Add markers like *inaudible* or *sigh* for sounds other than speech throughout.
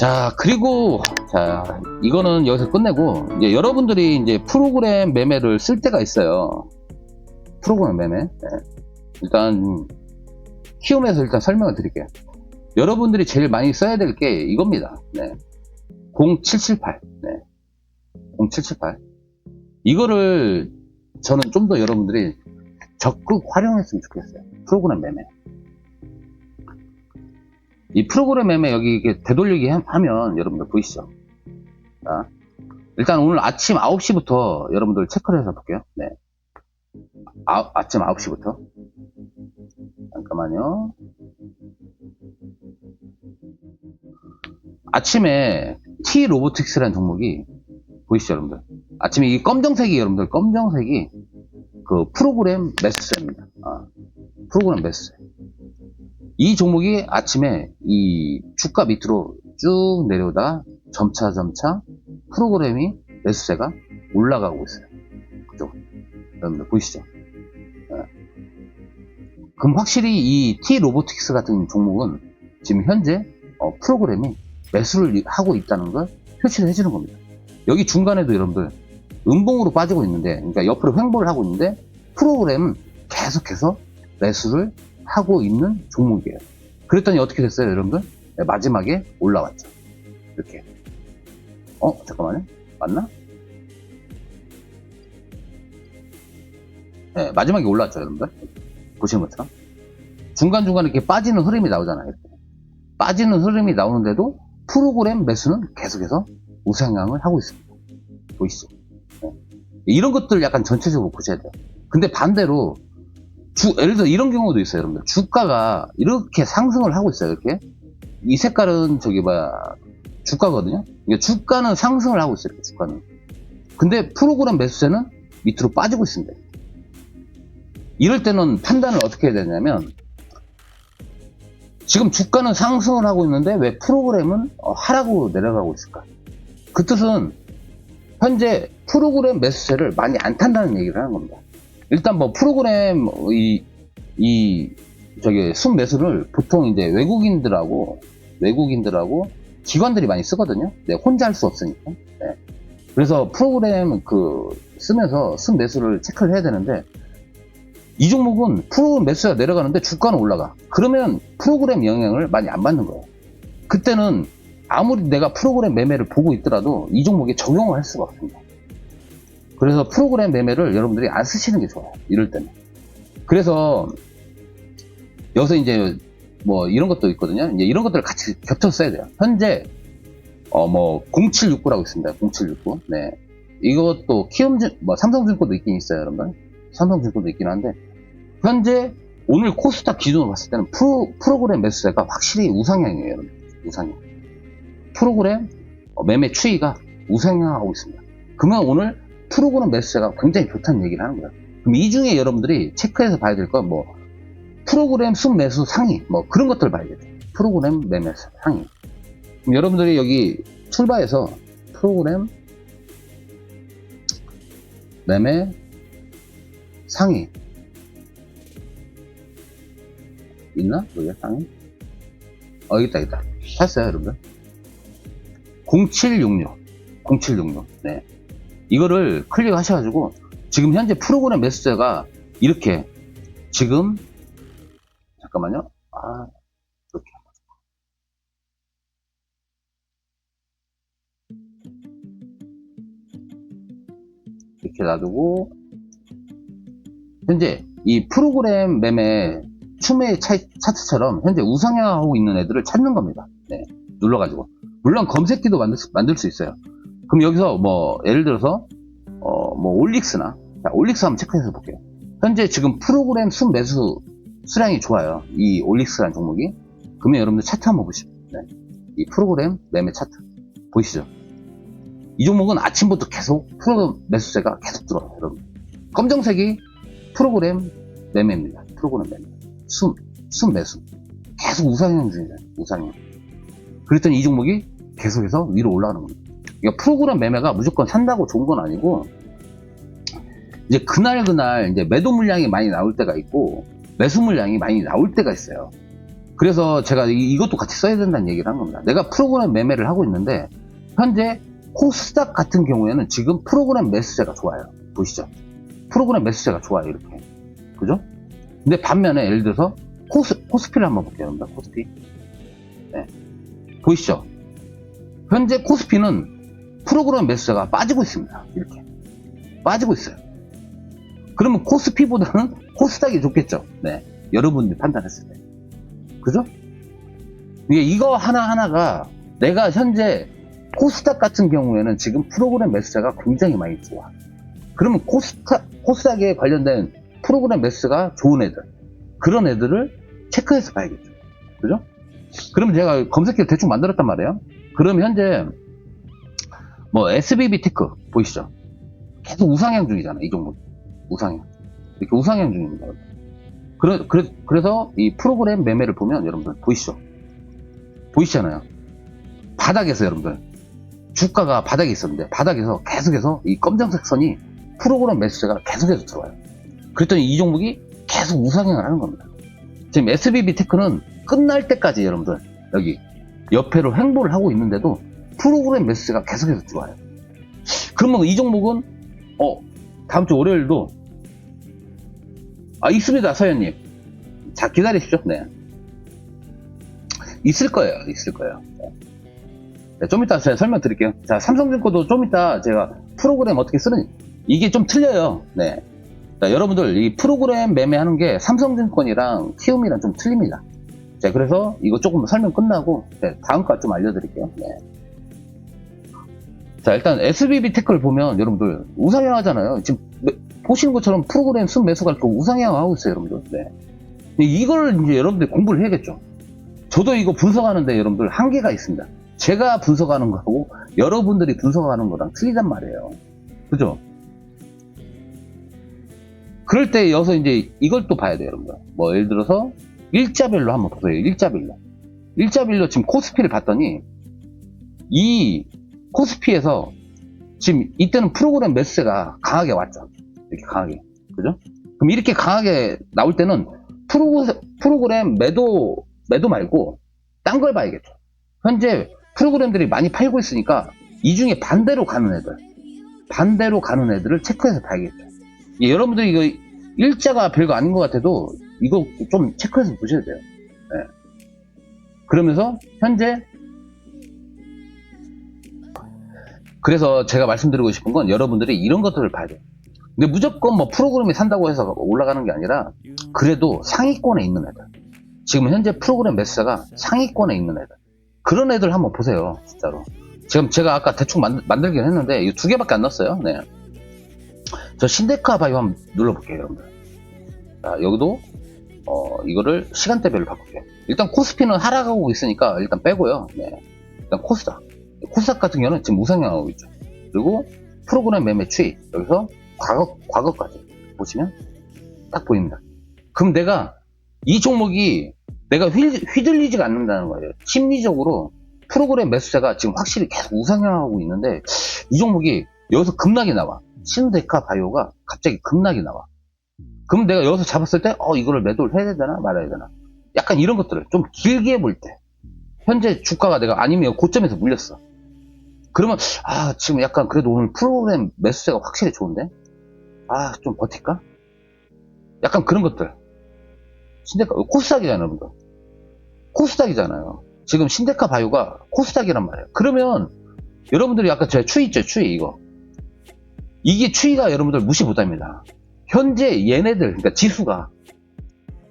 자, 그리고, 자, 이거는 여기서 끝내고, 이제 여러분들이 이제 프로그램 매매를 쓸 때가 있어요. 프로그램 매매. 네. 일단, 키움에서 일단 설명을 드릴게요. 여러분들이 제일 많이 써야 될 게 이겁니다. 네. 0778. 네. 0778. 이거를 저는 좀 더 여러분들이 적극 활용했으면 좋겠어요. 프로그램 매매. 이 프로그램 매매 여기 되돌리기 하- 하면 여러분들 보이시죠? 자, 일단 오늘 아침 9시부터 여러분들 체크를 해서 볼게요. 네. 아, 아침 9시부터. 잠깐만요. 아침에 T 로보틱스라는 종목이 보이시죠, 여러분들? 아침에 이 검정색이 여러분들 검정색이 그 프로그램 매수세입니다. 아, 프로그램 매수세. 이 종목이 아침에 이 주가 밑으로 쭉 내려오다가 점차 점차 프로그램이 매수세가 올라가고 있어요. 그죠? 여러분들 보이시죠? 예. 그럼 확실히 이 T 로보틱스 같은 종목은 지금 현재 어, 프로그램이 매수를 하고 있다는 걸 표시를 해주는 겁니다. 여기 중간에도 여러분들 음봉으로 빠지고 있는데, 그러니까 옆으로 횡보를 하고 있는데 프로그램은 계속해서 매수를 하고 있는 종목이에요. 그랬더니 어떻게 됐어요, 여러분들? 네, 마지막에 올라왔죠. 이렇게. 어, 잠깐만요. 맞나? 네, 마지막에 올라왔죠, 여러분들. 보시는 것처럼. 중간중간에 이렇게 빠지는 흐름이 나오잖아요. 이렇게. 빠지는 흐름이 나오는데도 프로그램 매수는 계속해서 우상향을 하고 있습니다. 보이시죠? 네. 이런 것들 약간 전체적으로 보셔야 돼요. 근데 반대로 주, 예를 들어 이런 경우도 있어요, 여러분들. 주가가 이렇게 상승을 하고 있어요, 이렇게. 이 색깔은 저기 뭐야, 주가거든요. 그러니까 주가는 상승을 하고 있어요, 주가는. 근데 프로그램 매수세는 밑으로 빠지고 있습니다. 이럴 때는 판단을 어떻게 해야 되냐면, 지금 주가는 상승을 하고 있는데 왜 프로그램은 어, 하락으로 내려가고 있을까? 그 뜻은 현재 프로그램 매수세를 많이 안 탄다는 얘기를 하는 겁니다. 일단 뭐 프로그램 이, 이 저기 순 매수를 보통 이제 외국인들하고 외국인들하고 기관들이 많이 쓰거든요. 네, 혼자 할 수 없으니까. 네. 그래서 프로그램 그 쓰면서 순 매수를 체크를 해야 되는데 이 종목은 프로그램 매수가 내려가는데 주가는 올라가. 그러면 프로그램 영향을 많이 안 받는 거예요. 그때는 아무리 내가 프로그램 매매를 보고 있더라도 이 종목에 적용을 할 수가 없습니다. 그래서 프로그램 매매를 여러분들이 안 쓰시는 게 좋아요. 이럴 때는. 그래서 여기서 이제 뭐 이런 것도 있거든요. 이제 이런 것들을 같이 겹쳐서 써야 돼요. 현재 어 뭐 0769라고 있습니다. 0769. 네. 이것도 키움증 뭐 삼성증권도 있긴 있어요, 여러분. 삼성증권도 있긴 한데 현재 오늘 코스닥 기준으로 봤을 때는 프로, 프로그램 매수세가 확실히 우상향이에요, 여러분. 우상향. 프로그램 어, 매매 추이가 우상향하고 있습니다. 그러면 오늘 프로그램 매수세가 굉장히 좋다는 얘기를 하는 거예요. 그럼 이 중에 여러분들이 체크해서 봐야 될 건 뭐 프로그램 순매수 상위 뭐 그런 것들 봐야 돼요. 프로그램 매매 상위. 그럼 여러분들이 여기 출발해서 프로그램 매매 상위 있나? 여기 상위? 어, 있다, 있다. 찾았어요, 여러분들? 0766. 0766. 네. 이거를 클릭하셔가지고, 지금 현재 프로그램 매수세가 이렇게, 지금, 잠깐만요. 아, 이렇게. 이렇게 놔두고, 현재 이 프로그램 매매 추매 차, 차트처럼 현재 우상향하고 있는 애들을 찾는 겁니다. 네, 눌러가지고. 물론 검색기도 만들 수, 만들 수 있어요. 그럼 여기서 뭐, 예를 들어서, 어, 뭐, 올릭스나, 자, 올릭스 한번 체크해서 볼게요. 현재 지금 프로그램 순 매수 수량이 좋아요. 이 올릭스라는 종목이. 그러면 여러분들 차트 한번 보시죠. 네. 이 프로그램 매매 차트. 보이시죠? 이 종목은 아침부터 계속 프로그램 매수세가 계속 들어와요, 여러분. 검정색이 프로그램 매매입니다. 프로그램 매매. 순, 순 매수. 계속 우상향 중이에요. 우상향. 그랬더니 이 종목이 계속해서 위로 올라가는 겁니다. 그러니까 프로그램 매매가 무조건 산다고 좋은 건 아니고, 이제 그날 그날 이제 매도 물량이 많이 나올 때가 있고, 매수 물량이 많이 나올 때가 있어요. 그래서 제가 이- 이것도 같이 써야 된다는 얘기를 한 겁니다. 내가 프로그램 매매를 하고 있는데 현재 코스닥 같은 경우에는 지금 프로그램 매수세가 좋아요. 보시죠. 프로그램 매수세가 좋아요. 이렇게. 그죠? 근데 반면에 예를 들어서 코스, 코스피를 한번 볼게요. 여러분들. 코스피. 네. 보이시죠? 현재 코스피는 프로그램 매수세가 빠지고 있습니다. 이렇게. 빠지고 있어요. 그러면 코스피보다는 *laughs* 코스닥이 좋겠죠. 네. 여러분들이 판단했을 때. 그죠? 이게 이거 하나하나가 내가 현재 코스닥 같은 경우에는 지금 프로그램 매수세가 굉장히 많이 좋아. 그러면 코스닥, 코스닥에 관련된 프로그램 매수가 좋은 애들. 그런 애들을 체크해서 봐야겠죠. 그죠? 그럼 제가 검색기를 대충 만들었단 말이에요. 그럼 현재 뭐 SBB 테크 보이시죠? 계속 우상향 중이잖아, 이 종목. 우상향. 이렇게 우상향 중입니다. 그래, 그래, 그래서 이 프로그램 매매를 보면 여러분들 보이시죠? 보이시잖아요. 바닥에서 여러분들 주가가 바닥에 있었는데 바닥에서 계속해서 이 검정색 선이 프로그램 매수세가 계속해서 들어와요. 그랬더니 이 종목이 계속 우상향을 하는 겁니다. 지금 SBB 테크는 끝날 때까지 여러분들 여기 옆에로 횡보를 하고 있는데도 프로그램 매수세가 계속해서 들어와요. 그러면 이 종목은 어 다음 주 월요일도 아 있습니다 서현님. 자 기다리십시오. 네. 있을 거예요. 있을 거예요. 네. 네, 좀 이따 제가 설명드릴게요. 자, 삼성증권도 좀 이따 제가 프로그램 어떻게 쓰는 이게 좀 틀려요. 네. 자, 여러분들 이 프로그램 매매하는 게 삼성증권이랑 키움이랑 좀 틀립니다. 자, 그래서 이거 조금 설명 끝나고 네, 다음 거 좀 알려드릴게요. 네. 자, 일단 SBB 테크를 보면 여러분들 우상향 하잖아요. 지금 매- 보시는 것처럼 프로그램 순 매수가 이렇게 우상향 하고 있어요, 여러분들. 네. 이걸 이제 여러분들 공부를 해야겠죠. 저도 이거 분석하는데 여러분들 한계가 있습니다. 제가 분석하는 거하고 여러분들이 분석하는 거랑 틀리단 말이에요. 그죠? 그럴 때 여기서 이제 이걸 또 봐야 돼요, 여러분들. 뭐 예를 들어서 일자별로 한번 보세요. 일자별로. 일자별로 지금 코스피를 봤더니 이 코스피에서 지금 이때는 프로그램 매수세가 강하게 왔죠. 이렇게 강하게. 그죠? 그럼 이렇게 강하게 나올 때는 프로, 프로그램 매도, 매도 말고 딴 걸 봐야겠죠. 현재 프로그램들이 많이 팔고 있으니까 이 중에 반대로 가는 애들, 반대로 가는 애들을 체크해서 봐야겠죠. 예, 여러분들이 이거 일자가 별거 아닌 것 같아도 이거 좀 체크해서 보셔야 돼요. 예. 그러면서 현재 그래서 제가 말씀드리고 싶은 건 여러분들이 이런 것들을 봐야 돼요. 근데 무조건 뭐 프로그램이 산다고 해서 올라가는 게 아니라 그래도 상위권에 있는 애들. 지금 현재 프로그램 매수자가 상위권에 있는 애들. 그런 애들 한번 보세요. 진짜로. 지금 제가 아까 대충 만, 만들긴 했는데 이 두 개밖에 안 넣었어요. 네. 저 신데카 바이오 한번 눌러볼게요, 여러분들. 자, 여기도 어, 이거를 시간대별로 바꿀게요. 일단 코스피는 하락하고 있으니까 일단 빼고요. 네. 일단 코스닥. 코스닥 같은 경우는 지금 우상향하고 있죠. 그리고 프로그램 매매 추이. 여기서 과거, 과거까지 보시면 딱 보입니다. 그럼 내가 이 종목이 내가 휘, 휘둘리지가 않는다는 거예요. 심리적으로 프로그램 매수자가 지금 확실히 계속 우상향하고 있는데 이 종목이 여기서 급락이 나와. 신데카 바이오가 갑자기 급락이 나와. 그럼 내가 여기서 잡았을 때, 어, 이거를 매도를 해야 되나 말아야 되나. 약간 이런 것들을 좀 길게 볼 때. 현재 주가가 내가 아니면 고점에서 물렸어. 그러면, 아, 지금 약간 그래도 오늘 프로그램 매수세가 확실히 좋은데? 아, 좀 버틸까? 약간 그런 것들. 신데카, 코스닥이잖아요, 여러분들. 코스닥이잖아요. 지금 신데카 바이오가 코스닥이란 말이에요. 그러면, 여러분들이 아까 제 추이 있죠, 추이, 이거. 이게 추이가 여러분들 무시 못합니다. 현재 얘네들, 그러니까 지수가,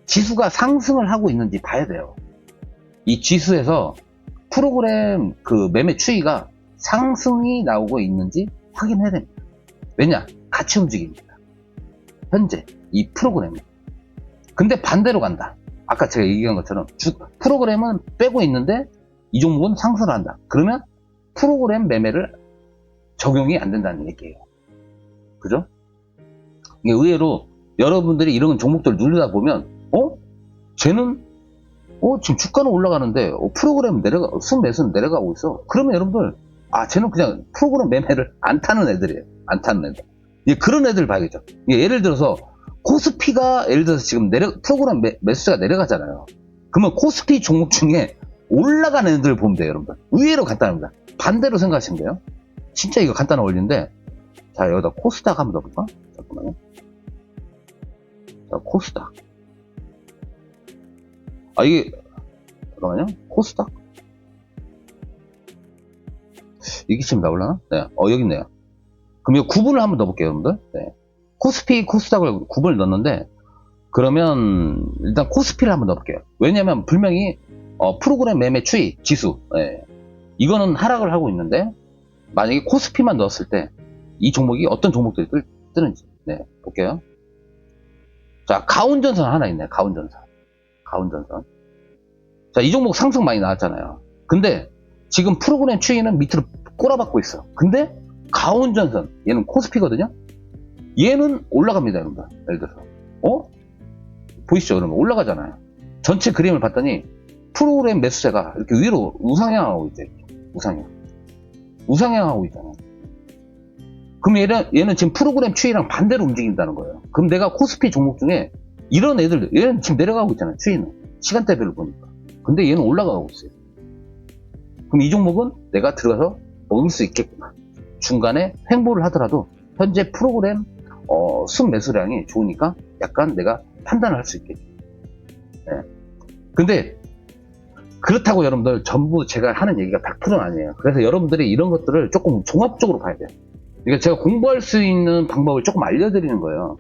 지수가 상승을 하고 있는지 봐야 돼요. 이 지수에서 프로그램 그 매매 추이가 상승이 나오고 있는지 확인해야 됩니다. 왜냐? 같이 움직입니다. 현재 이 프로그램이. 근데 반대로 간다. 아까 제가 얘기한 것처럼 주- 프로그램은 빼고 있는데 이 종목은 상승을 한다. 그러면 프로그램 매매를 적용이 안 된다는 얘기예요. 그죠? 이게 의외로 여러분들이 이런 종목들 누르다 보면 어? 쟤는 어 지금 주가는 올라가는데 어, 프로그램 내려가 순매수는 내려가고 있어. 그러면 여러분들 아 쟤는 그냥 프로그램 매매를 안 타는 애들이에요. 안 타는 애들. 예, 그런 애들 봐야겠죠. 예, 예를 들어서 코스피가 예를 들어서 지금 내려 프로그램 매, 매수가 내려가잖아요. 그러면 코스피 종목 중에 올라가는 애들 보면 돼요, 여러분들. 의외로 간단합니다. 반대로 생각하시면 돼요. 진짜 이거 간단한 원리인데, 자, 여기다 코스닥 한번 넣어볼까? 잠깐만요. 자, 코스닥. 아, 이게, 잠깐만요. 코스닥? 지금 나올라나? 네. 어, 여기 있네요. 그럼 이 구분을 한번 넣어볼게요, 여러분들. 네. 코스피, 코스닥을 구분을 넣었는데, 그러면, 일단 코스피를 한번 넣어볼게요. 왜냐면, 분명히, 어, 프로그램 매매 추이, 지수. 네. 이거는 하락을 하고 있는데, 만약에 코스피만 넣었을 때, 이 종목이 어떤 종목들이 뜰, 뜨는지. 네. 볼게요. 자, 가운전선 하나 있네, 가운전선. 가운전선. 자, 이 종목 상승 많이 나왔잖아요. 근데, 지금 프로그램 추이는 밑으로 꼬라박고 있어. 근데 가운전선 얘는 코스피거든요. 얘는 올라갑니다, 여러분들. 예를 들어서 어 보이시죠, 여러분 올라가잖아요. 전체 그림을 봤더니 프로그램 매수세가 이렇게 위로 우상향하고 있죠. 우상향, 우상향하고 있잖아요. 그럼 얘는 얘는 지금 프로그램 추이랑 반대로 움직인다는 거예요. 그럼 내가 코스피 종목 중에 이런 애들 얘는 지금 내려가고 있잖아요. 추이는 시간대별로 보니까. 근데 얘는 올라가고 있어요. 그럼 이 종목은 내가 들어가서 먹을 수 있겠구나. 중간에 횡보를 하더라도 현재 프로그램 어, 순 매수량이 좋으니까 약간 내가 판단을 할 수 있겠죠. 네. 근데 그렇다고 여러분들 전부 제가 하는 얘기가 100%는 아니에요. 그래서 여러분들이 이런 것들을 조금 종합적으로 봐야 돼요. 그러니까 제가 공부할 수 있는 방법을 조금 알려드리는 거예요.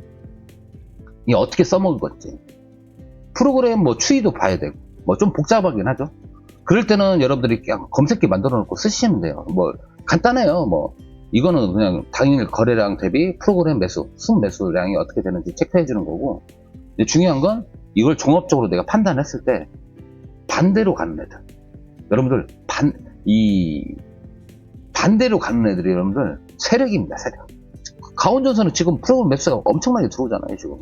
이 어떻게 써먹을 건지. 프로그램 뭐 추이도 봐야 되고, 뭐 좀 복잡하긴 하죠. 그럴 때는 여러분들이 그냥 검색기 만들어 놓고 쓰시면 돼요. 뭐 간단해요. 뭐 이거는 그냥 당일 거래량 대비 프로그램 매수, 순 매수량이 어떻게 되는지 체크해 주는 거고. 중요한 건 이걸 종합적으로 내가 판단했을 때 반대로 가는 애들. 여러분들 반 이 반대로 가는 애들이 여러분들 세력입니다 세력. 가온전선은 지금 프로그램 매수가 엄청나게 들어오잖아요 지금.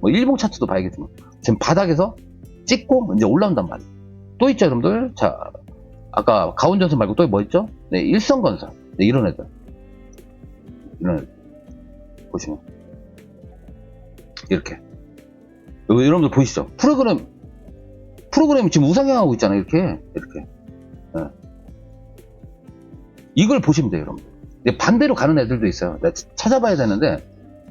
뭐 일봉 차트도 봐야겠지만. 지금 바닥에서 찍고 이제 올라온단 말이에요 또 있죠 여러분들? 자 아까 가온전선 말고 또 뭐 있죠? 네 일성건설. 네, 이런 애들. 이런 보시면. 이렇게. 여기 여러분들 보이시죠? 프로그램. 프로그램이 지금 우상향하고 있잖아요 이렇게. 이렇게. 네. 이걸 보시면 돼요 여러분 근데 반대로 가는 애들도 있어요. 내가 찾아봐야 되는데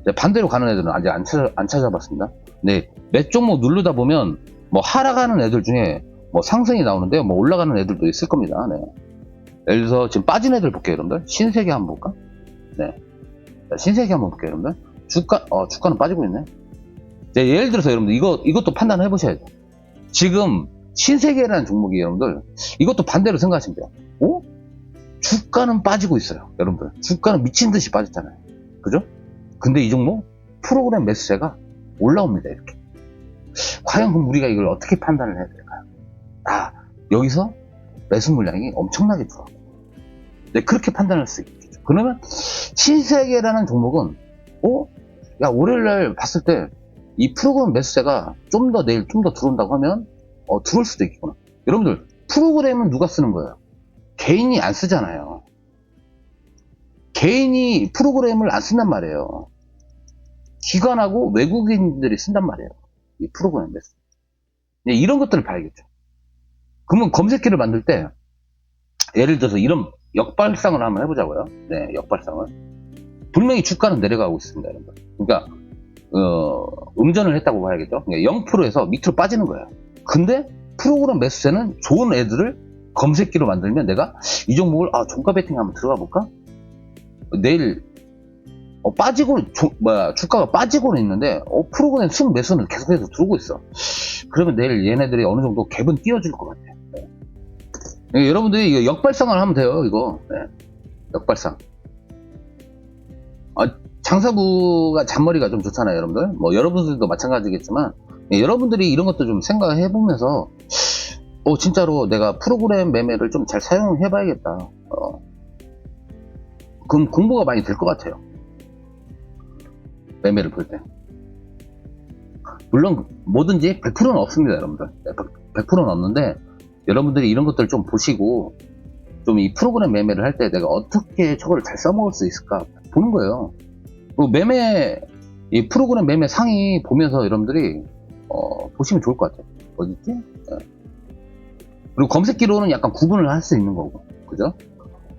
네, 반대로 가는 애들은 아직 안, 찾아, 안 찾아봤습니다. 네, 몇 종목 누르다 보면 뭐 하락하는 애들 중에 뭐 상승이 나오는데요. 뭐 올라가는 애들도 있을 겁니다. 네. 예를 들어서 지금 빠진 애들 볼게요, 여러분들. 신세계 한번 볼까? 네. 자, 신세계 한번 볼게요, 여러분들. 주가, 어, 주가는 빠지고 있네. 네, 예를 들어서 여러분들 이거, 이것도 판단해 보셔야죠. 지금 신세계라는 종목이 여러분들 이것도 반대로 생각하시면 돼요. 어? 주가는 빠지고 있어요, 여러분들. 주가는 미친 듯이 빠졌잖아요. 그죠? 근데 이 종목 프로그램 매수세가 올라옵니다, 이렇게. 과연 그럼 우리가 이걸 어떻게 판단을 해야 될까요? 아, 여기서 매수 물량이 엄청나게 들어와. 네, 그렇게 판단할 수 있겠죠. 그러면 신세계라는 종목은, 어? 야, 월요일날 봤을 때 이 프로그램 매수세가 좀 더 내일 좀 더 들어온다고 하면, 어, 들어올 수도 있겠구나. 여러분들, 프로그램은 누가 쓰는 거예요? 개인이 안 쓰잖아요. 개인이 프로그램을 안 쓴단 말이에요. 기관하고 외국인들이 쓴단 말이에요. 이 프로그램 매수. 네, 이런 것들을 봐야겠죠. 그러면 검색기를 만들 때, 예를 들어서 이런 역발상을 한번 해보자고요. 네, 역발상을. 분명히 주가는 내려가고 있습니다, 여러분. 그러니까, 어, 음전을 했다고 봐야겠죠. 그러니까 0%에서 밑으로 빠지는 거예요. 근데 프로그램 매수세는 좋은 애들을 검색기로 만들면 내가 이 종목을, 아, 종가 베팅 한번 들어가 볼까? 내일 어, 빠지고, 조, 뭐야, 주가가 빠지고는 있는데, 어, 프로그램 순 매수는 계속해서 들어오고 있어. 그러면 내일 얘네들이 어느 정도 갭은 띄워줄 것 같아. 네. 네, 여러분들이 이거 역발상을 하면 돼요, 이거. 네. 역발상. 아, 장사부가 잔머리가 좀 좋잖아요, 여러분들. 뭐, 여러분들도 마찬가지겠지만, 네, 여러분들이 이런 것도 좀 생각해 보면서, 어, 진짜로 내가 프로그램 매매를 좀 잘 사용해 봐야겠다. 어. 그럼 공부가 많이 될 것 같아요. 매매를 볼 때. 물론 뭐든지 100%는 없습니다, 여러분들. 100%는 없는데 여러분들이 이런 것들 좀 보시고 좀 이 프로그램 매매를 할 때 내가 어떻게 저거를 잘 써먹을 수 있을까 보는 거예요. 그 매매 이 프로그램 매매 상위 보면서 여러분들이 어, 보시면 좋을 것 같아요. 어디 있지? 네. 그리고 검색기로는 약간 구분을 할 수 있는 거고. 그죠?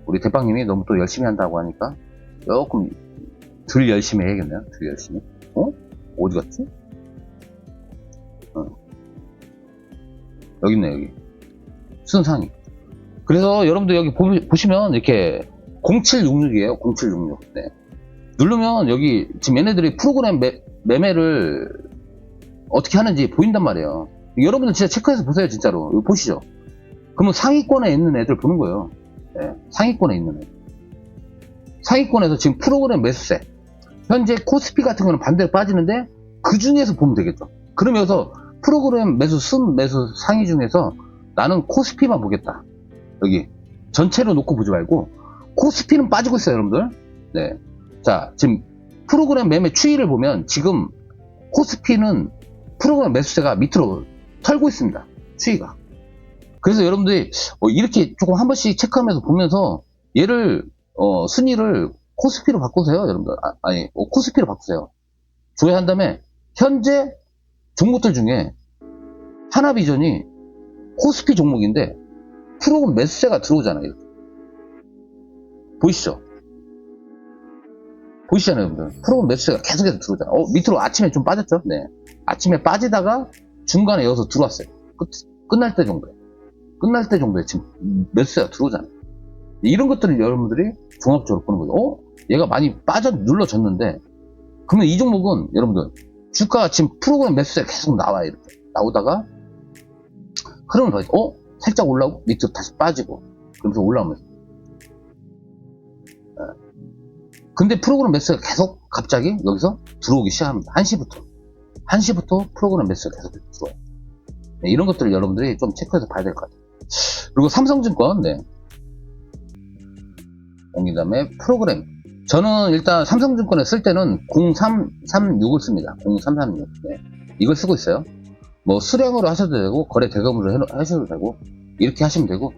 우리 대빵님이 너무 또 열심히 한다고 하니까 조금 덜 열심히 해야겠네요. 덜 열심히. 어? 어디 갔지? 어. 여기 있네, 여기. 순상이. 그래서 여러분들 여기 보, 보시면 이렇게 0766이에요. 0766. 네. 누르면 여기 지금 얘네들이 프로그램 매, 매매를 어떻게 하는지 보인단 말이에요. 여러분들 진짜 체크해서 보세요, 진짜로. 이거 보시죠. 그러면 상위권에 있는 애들 보는 거예요. 네, 상위권에 있는 애들. 상위권에서 지금 프로그램 매수세. 현재 코스피 같은 거는 반대로 빠지는데 그 중에서 보면 되겠죠. 그러면서 프로그램 매수 순 매수 상위 중에서 나는 코스피만 보겠다. 여기 전체로 놓고 보지 말고 코스피는 빠지고 있어요, 여러분들. 네. 자, 지금 프로그램 매매 추이를 보면 지금 코스피는 프로그램 매수세가 밑으로 털고 있습니다. 추이가. 그래서 여러분들이 어, 이렇게 조금 한 번씩 체크하면서 보면서 얘를 어, 순위를 코스피로 바꾸세요, 여러분들. 아, 니 코스피로 바꾸세요. 조회한 다음에 현재 종목들 중에 하나비전이 코스피 종목인데 프로그램 매수세가 들어오잖아요. 이렇게. 보이시죠? 보이시잖아요, 여러분들. 프로그램 매수세가 계속해서 들어오잖아요. 어, 밑으로 아침에 좀 빠졌죠? 네. 아침에 빠지다가 중간에 여기서 들어왔어요. 끝, 끝날 때 정도에. 끝날 때 정도에 지금 매수세가 들어오잖아요. 이런 것들을 여러분들이 종합적으로 보는 거죠. 어? 얘가 많이 빠져 눌러졌는데, 그러면 이 종목은 여러분들, 주가가 지금 프로그램 매수세가 계속 나와요. 이렇게. 나오다가, 흐름을 봐야죠. 어? 살짝 올라오고, 밑으로 다시 빠지고, 그러면서 올라오면서. 근데 프로그램 매수가 계속 갑자기 여기서 들어오기 시작합니다. 1시부터. 1시부터 프로그램 매수가 계속 들어와요. 네, 이런 것들을 여러분들이 좀 체크해서 봐야 될 것 같아요. 그리고 삼성증권, 네. 그 다음에 프로그램. 저는 일단 삼성증권에 쓸 때는 0336을 씁니다. 0336. 네. 이걸 쓰고 있어요. 뭐 수량으로 하셔도 되고, 거래 대금으로 해- 하셔도 되고, 이렇게 하시면 되고,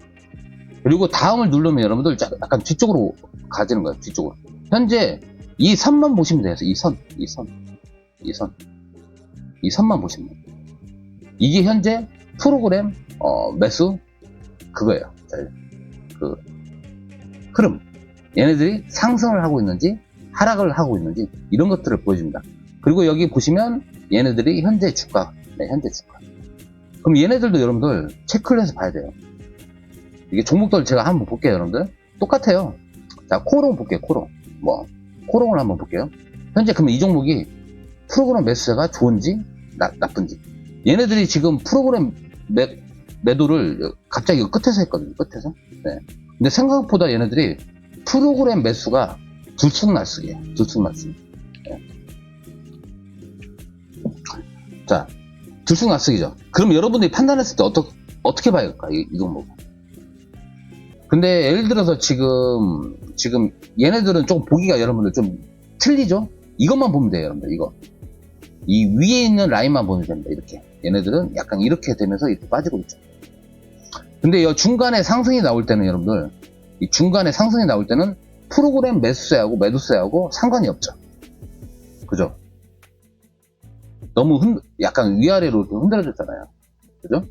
그리고 다음을 누르면 여러분들 약간 뒤쪽으로 가지는 거예요. 뒤쪽으로. 현재 이 선만 보시면 돼요. 이 선, 이 선, 이 선, 이 선만 보시면 돼요. 이게 현재 프로그램 어, 매수 그거예요. 자, 그 흐름. 얘네들이 상승을 하고 있는지 하락을 하고 있는지 이런 것들을 보여줍니다. 그리고 여기 보시면 얘네들이 현재 주가, 네, 현재 주가. 그럼 얘네들도 여러분들 체크를 해서 봐야 돼요. 이게 종목들 제가 한번 볼게요, 여러분들. 똑같아요. 자, 코롱 볼게요, 코롱. 뭐, 코롱을 한번 볼게요. 현재 그러면 이 종목이 프로그램 매수세가 좋은지, 나, 나쁜지. 얘네들이 지금 프로그램 매, 매도를 갑자기 끝에서 했거든요, 끝에서. 네. 근데 생각보다 얘네들이 프로그램 매수가 들쑥날쑥이에요, 들쑥날쑥. 네. 자, 들쑥날쑥이죠. 그럼 여러분들이 판단했을 때 어떠, 어떻게 봐야 할까, 이, 이 종목? 근데 예를 들어서 지금 지금 얘네들은 조금 보기가 여러분들 좀 틀리죠? 이것만 보면 돼요, 여러분들. 이거 이 위에 있는 라인만 보면 됩니다. 이렇게 얘네들은 약간 이렇게 되면서 이렇게 빠지고 있죠. 근데 이 중간에 상승이 나올 때는 여러분들 이 중간에 상승이 나올 때는 프로그램 매수세하고 매도세하고 상관이 없죠. 그죠? 너무 흔, 약간 위아래로 이렇게 흔들어졌잖아요. 그죠?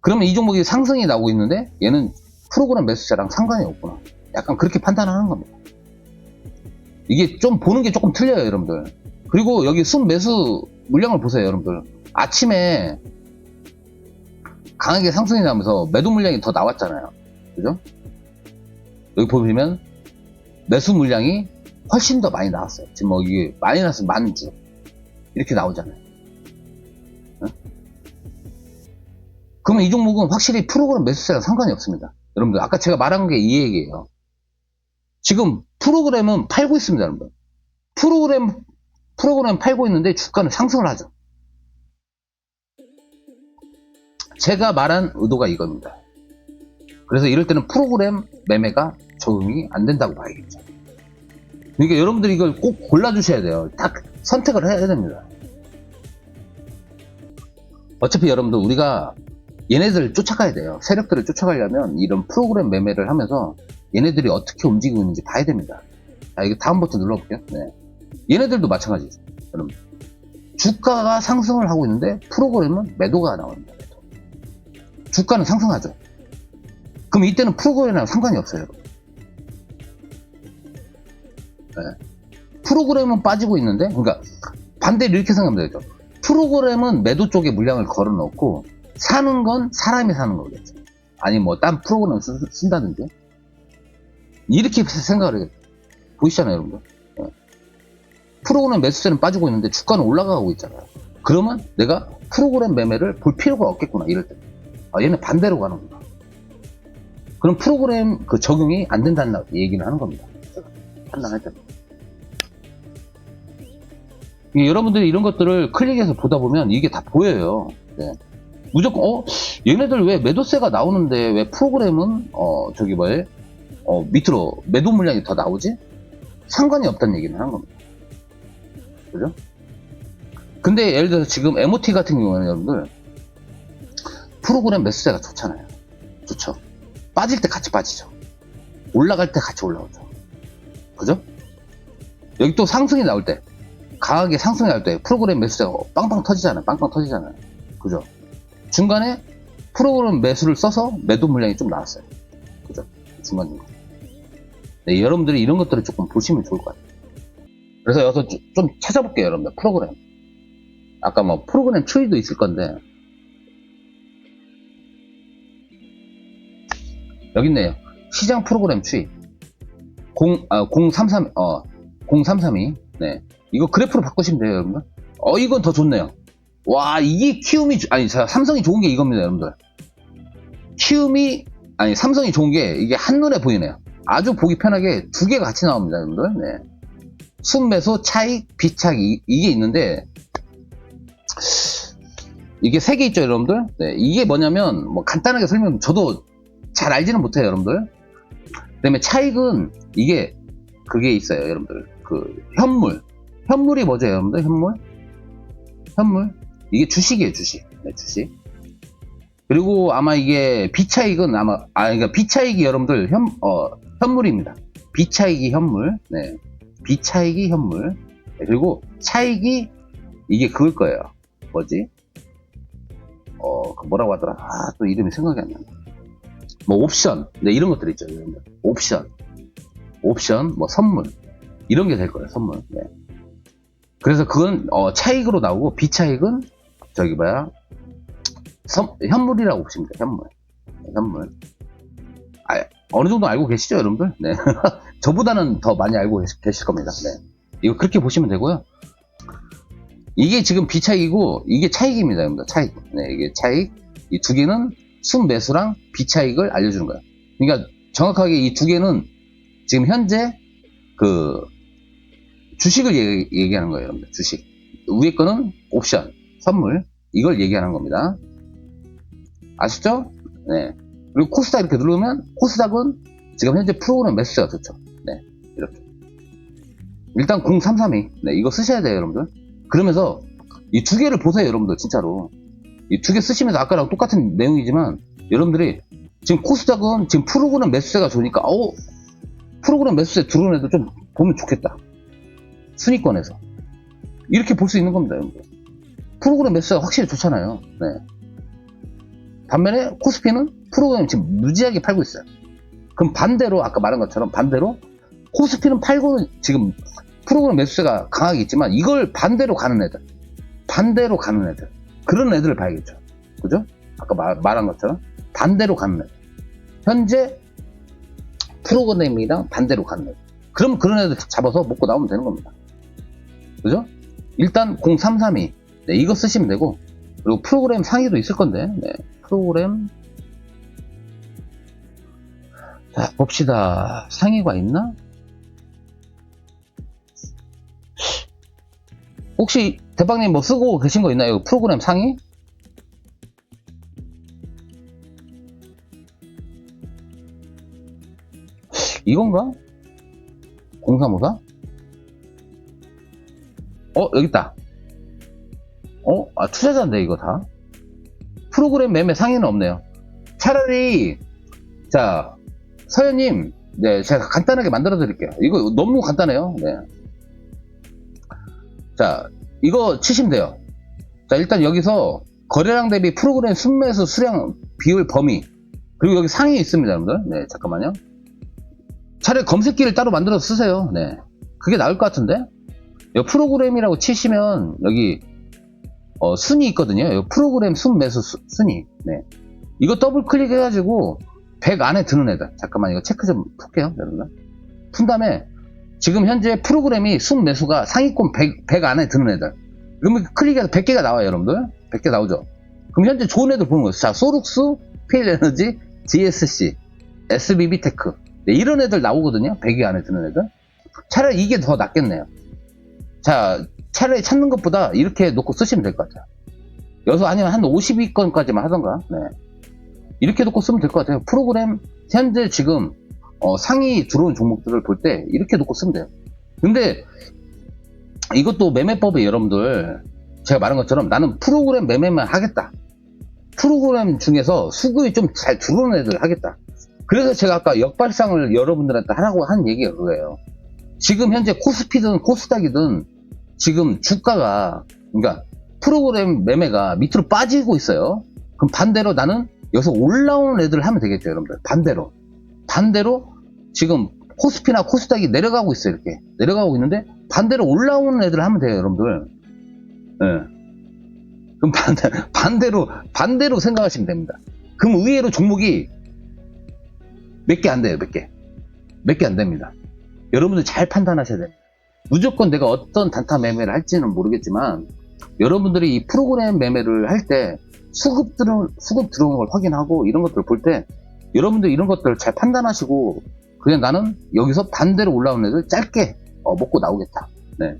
그러면 이 종목이 상승이 나오고 있는데 얘는 프로그램 매수세랑 상관이 없구나. 약간 그렇게 판단하는 겁니다. 이게 좀 보는 게 조금 틀려요, 여러분들. 그리고 여기 순 매수 물량을 보세요, 여러분들. 아침에 강하게 상승이 나면서 매도 물량이 더 나왔잖아요. 그죠? 여기 보시면 매수 물량이 훨씬 더 많이 나왔어요. 지금 뭐 이게 마이너스 만주. 이렇게 나오잖아요. 그러면 이 종목은 확실히 프로그램 매수세랑 상관이 없습니다. 여러분들, 아까 제가 말한 게 이 얘기예요. 지금 프로그램은 팔고 있습니다, 여러분들. 프로그램, 프로그램 팔고 있는데 주가는 상승을 하죠. 제가 말한 의도가 이겁니다. 그래서 이럴 때는 프로그램 매매가 적용이 안 된다고 봐야겠죠. 그러니까 여러분들이 이걸 꼭 골라주셔야 돼요. 딱 선택을 해야 됩니다. 어차피 여러분들 우리가 얘네들을 쫓아가야 돼요. 세력들을 쫓아가려면 이런 프로그램 매매를 하면서 얘네들이 어떻게 움직이고 있는지 봐야 됩니다. 자, 이거 다음 버튼 눌러볼게요. 네. 얘네들도 마찬가지죠. 여러분. 주가가 상승을 하고 있는데 프로그램은 매도가 나옵니다. 매도. 주가는 상승하죠. 그럼 이때는 프로그램이랑 상관이 없어요. 네. 프로그램은 빠지고 있는데, 그러니까 반대로 이렇게 생각하면 되죠. 프로그램은 매도 쪽에 물량을 걸어 놓고 사는 건 사람이 사는 거겠죠. 아니 뭐 딴 프로그램 쓴, 쓴다든지 이렇게 생각을 해요. 보이시잖아요, 여러분들. 예. 프로그램 매수세는 빠지고 있는데 주가는 올라가고 있잖아요. 그러면 내가 프로그램 매매를 볼 필요가 없겠구나 이럴 때. 아, 얘는 반대로 가는구나. 그럼 프로그램 그 적용이 안 된다는 얘기를 하는 겁니다. 이게 여러분들이 이런 것들을 클릭해서 보다 보면 이게 다 보여요. 네. 무조건 어 얘네들 왜 매도세가 나오는데 왜 프로그램은 어 저기 뭐에 어 밑으로 매도 물량이 더 나오지? 상관이 없다는 얘기는 하는 겁니다. 그죠? 근데 예를 들어서 지금 MOT 같은 경우는 여러분들 프로그램 매수세가 좋잖아요. 좋죠. 빠질 때 같이 빠지죠. 올라갈 때 같이 올라오죠. 그죠? 여기 또 상승이 나올 때 강하게 상승이 날때 프로그램 매수세가 빵빵 터지잖아요. 빵빵 터지잖아요. 그죠? 중간에 프로그램 매수를 써서 매도 물량이 좀 나왔어요. 그죠? 중간중간. 네, 여러분들이 이런 것들을 조금 보시면 좋을 것 같아요. 그래서 여기서 좀, 좀 찾아볼게요, 여러분들. 프로그램. 아까 뭐 프로그램 추이도 있을 건데 여기 있네요. 시장 프로그램 추이. 0, 아, 033, 어, 0332. 네. 이거 그래프로 바꾸시면 돼요, 여러분들. 어, 이건 더 좋네요. 와, 이게 키움이, 주- 아니, 자, 삼성이 좋은 게 이겁니다, 여러분들. 키움이, 아니, 삼성이 좋은 게 이게 한눈에 보이네요. 아주 보기 편하게 두 개가 같이 나옵니다, 여러분들. 네. 순매수, 차익, 비차익, 이- 이게 있는데, 이게 세 개 있죠, 여러분들? 네, 이게 뭐냐면, 뭐 간단하게 설명, 저도 잘 알지는 못해요, 여러분들. 그 다음에 차익은 이게, 그게 있어요, 여러분들. 그, 현물. 현물이 뭐죠, 여러분들? 현물? 현물? 이게 주식이에요, 주식. 네, 주식. 그리고 아마 이게 비차익은 아마, 아, 그러니까 비차익이 여러분들 현, 어, 현물입니다. 비차익이 현물. 네. 비차익이 현물. 네, 그리고 차익이 이게 그걸 거예요. 뭐지? 어, 그 뭐라고 하더라? 아, 또 이름이 생각이 안 나네. 뭐 옵션. 네, 이런 것들 있죠, 여러분들. 옵션. 옵션, 뭐 선물. 이런 게 될 거예요, 선물. 네. 그래서 그건 어, 차익으로 나오고 비차익은 저기 뭐야 선- 현물이라고 보시면 돼요 현물 네, 현물 아, 어느 정도 알고 계시죠 여러분들 네 *laughs* 저보다는 더 많이 알고 계시, 계실 겁니다 네 이거 그렇게 보시면 되고요 이게 지금 비차익이고 이게 차익입니다 여러분들 차익 네 이게 차익 이 두 개는 순매수랑 비차익을 알려주는 거예요 그러니까 정확하게 이 두 개는 지금 현재 그 주식을 얘기, 얘기 하는 거예요, 여러분들. 주식. 위에 거는 옵션, 선물. 이걸 얘기하는 겁니다. 아시죠? 네. 그리고 코스닥 이렇게 누르면 코스닥은 지금 현재 프로그램 매수세가 좋죠. 네. 이렇게. 일단 0332. 네. 이거 쓰셔야 돼요, 여러분들. 그러면서 이 두 개를 보세요, 여러분들. 진짜로. 이 두 개 쓰시면서 아까랑 똑같은 내용이지만 여러분들이 지금 코스닥은 지금 프로그램 매수세가 좋으니까 어 프로그램 매수세 들어오는 애들 좀 보면 좋겠다. 순위권에서 이렇게 볼 수 있는 겁니다, 여러분들. 프로그램 매수가 확실히 좋잖아요. 네. 반면에 코스피는 프로그램 지금 무지하게 팔고 있어요. 그럼 반대로 아까 말한 것처럼 반대로 코스피는 팔고는 지금 프로그램 매수세가 강하게 있지만 이걸 반대로 가는 애들, 반대로 가는 애들 그런 애들을 봐야겠죠. 그죠? 아까 말, 말한 것처럼 반대로 가는 애들. 현재 프로그램이랑 반대로 가는 애들. 그럼 그런 애들 잡아서 먹고 나오면 되는 겁니다. 그죠? 일단 0332. 네, 이거 쓰시면 되고, 그리고 프로그램 상위도 있을 건데, 네, 프로그램. 자, 봅시다. 상위가 있나? 혹시 대박님 뭐 쓰고 계신 거 있나요? 프로그램 상위? 이건가? 0354? 어, 여기 있다. 어, 아, 투자자인데, 이거 다. 프로그램 매매 상위는 없네요. 차라리, 자, 서현님, 네, 제가 간단하게 만들어 드릴게요. 이거 너무 간단해요. 네. 자, 이거 치시면 돼요. 자, 일단 여기서 거래량 대비 프로그램 순매수 수량 비율 범위 그리고 여기 상위 있습니다, 여러분들. 네, 잠깐만요. 차라리 검색기를 따로 만들어서 쓰세요. 네. 그게 나을 것 같은데? 여기 프로그램이라고 치시면 여기 어, 순위 있거든요. 여기 프로그램 순매수 수- 순위. 네. 이거 더블 클릭해가지고 100 안에 드는 애들. 잠깐만 이거 체크 좀 풀게요, 여러분들. 푼 다음에 지금 현재 프로그램이 순 매수가 상위권 100, 100 안에 드는 애들. 그러면 클릭해서 100개가 나와요, 여러분들. 100개 나오죠. 그럼 현재 좋은 애들 보는 거예요. 자, 소룩스, 필에너지, GSC, SBB 테크. 네, 이런 애들 나오거든요. 100개 안에 드는 애들. 차라리 이게 더 낫겠네요. 자, 차라리 찾는 것보다 이렇게 놓고 쓰시면 될 것 같아요. 여기서 아니면 한 52건까지만 하던가. 네. 이렇게 놓고 쓰면 될 것 같아요. 프로그램 현재 지금 어, 상위 들어온 종목들을 볼 때 이렇게 놓고 쓰면 돼요. 근데 이것도 매매법이 여러분들 제가 말한 것처럼 나는 프로그램 매매만 하겠다. 프로그램 중에서 수급이 좀 잘 들어오는 애들 하겠다. 그래서 제가 아까 역발상을 여러분들한테 하라고 한 얘기가 그거예요. 지금 현재 코스피든 코스닥이든 지금 주가가 그러니까 프로그램 매매가 밑으로 빠지고 있어요. 그럼 반대로 나는 여기서 올라오는 애들을 하면 되겠죠, 여러분들. 반대로. 반대로 지금 코스피나 코스닥이 내려가고 있어요, 이렇게. 내려가고 있는데 반대로 올라오는 애들을 하면 돼요, 여러분들. 예. 그럼 반대, *laughs* 반대로, 반대로 생각하시면 됩니다. 그럼 의외로 종목이 몇 개 안 돼요, 몇 개. 몇 개 안 됩니다. 여러분들 잘 판단하셔야 돼요. 무조건 내가 어떤 단타 매매를 할지는 모르겠지만, 여러분들이 이 프로그램 매매를 할 때 수급 들어, 수급 들어오는 걸 확인하고 이런 것들을 볼 때, 여러분들 이런 것들을 잘 판단하시고, 그냥 나는 여기서 반대로 올라오는 애들 짧게 어, 먹고 나오겠다. 네.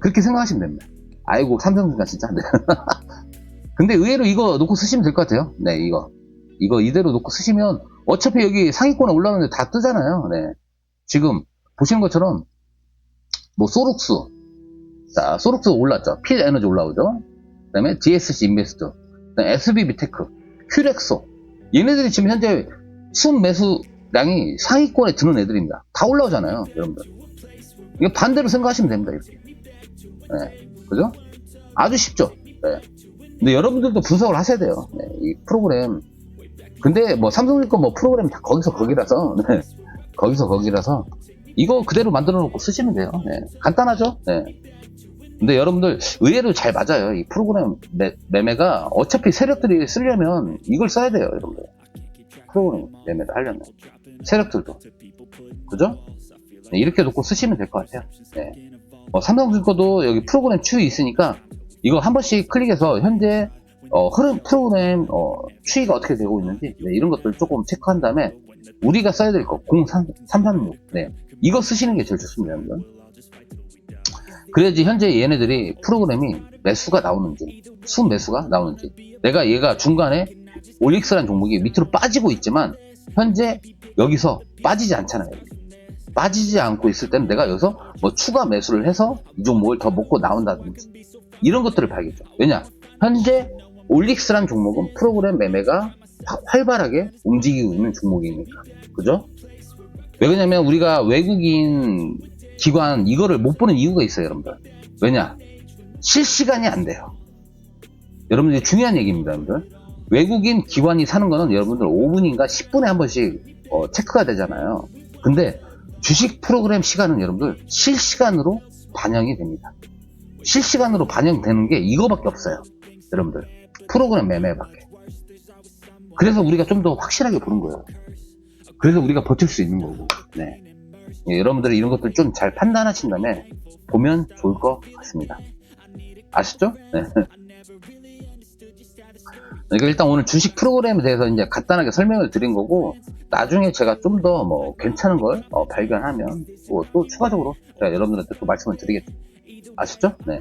그렇게 생각하시면 됩니다. 아이고, 삼성전자 진짜. 네. *laughs* 근데 의외로 이거 놓고 쓰시면 될 것 같아요. 네, 이거. 이거 이대로 놓고 쓰시면 어차피 여기 상위권에 올라오는데 다 뜨잖아요. 네. 지금 보시는 것처럼 뭐 소룩스. 자, 소룩스 올랐죠. 필 에너지 올라오죠. 그 다음에 DSC 인베스트. SBB 테크. 큐렉소. 얘네들이 지금 현재 순 매수량이 상위권에 드는 애들입니다. 다 올라오잖아요. 여러분들. 이거 반대로 생각하시면 됩니다. 이렇게. 네. 그죠? 아주 쉽죠. 네. 근데 여러분들도 분석을 하셔야 돼요. 네, 이 프로그램. 근데 뭐 삼성일 거뭐 프로그램 다 거기서 거기라서, *laughs* 네, 거기서 거기라서 이거 그대로 만들어 놓고 쓰시면 돼요. 네, 간단하죠? 네. 근데 여러분들 의외로 잘 맞아요. 이 프로그램 매, 매매가 어차피 세력들이 쓰려면 이걸 써야 돼요, 여러분들. 프로그램 매매를 하려면. 세력들도. 그죠? 네, 이렇게 놓고 쓰시면 될 것 같아요. 네. 어, 삼성들 거도 여기 프로그램 추이 있으니까 이거 한 번씩 클릭해서 현재 어, 흐름 프로그램 어, 추이가 어떻게 되고 있는지 네, 이런 것들 조금 체크한 다음에 우리가 써야 될 거 0336 네, 이거 쓰시는 게 제일 좋습니다. 여러분. 그래야지 현재 얘네들이 프로그램이 매수가 나오는지 순 매수가 나오는지 내가 얘가 중간에 올릭스라는 종목이 밑으로 빠지고 있지만 현재 여기서 빠지지 않잖아요. 빠지지 않고 있을 때는 내가 여기서 뭐 추가 매수를 해서 이 종목을 더 먹고 나온다든지 이런 것들을 봐야겠죠. 왜냐? 현재 올릭스란 종목은 프로그램 매매가 화- 활발하게 움직이고 있는 종목이니까. 그죠? 왜 그러냐면 우리가 외국인 기관 이거를 못 보는 이유가 있어요, 여러분들. 왜냐? 실시간이 안 돼요. 여러분들 중요한 얘기입니다, 여러분들. 외국인 기관이 사는 거는 여러분들 5분인가 10분에 한 번씩 어, 체크가 되잖아요. 근데 주식 프로그램 시간은 여러분들 실시간으로 반영이 됩니다. 실시간으로 반영되는 게 이거밖에 없어요. 여러분들. 프로그램 매매밖에. 그래서 우리가 좀 더 확실하게 보는 거예요. 그래서 우리가 버틸 수 있는 거고. 네. 예, 여러분들이 이런 것들 좀 잘 판단하신 다음에 보면 좋을 것 같습니다. 아시죠? 네. *laughs* 그러니까 일단 오늘 주식 프로그램에 대해서 이제 간단하게 설명을 드린 거고 나중에 제가 좀 더 뭐 괜찮은 걸 어, 발견하면 또, 또 추가적으로 제가 여러분들한테 또 말씀을 드리겠죠. 아시죠? 네.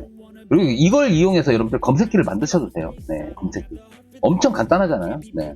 그리고 이걸 이용해서 여러분들 검색기를 만드셔도 돼요. 네, 검색기. 엄청 간단하잖아요. 네.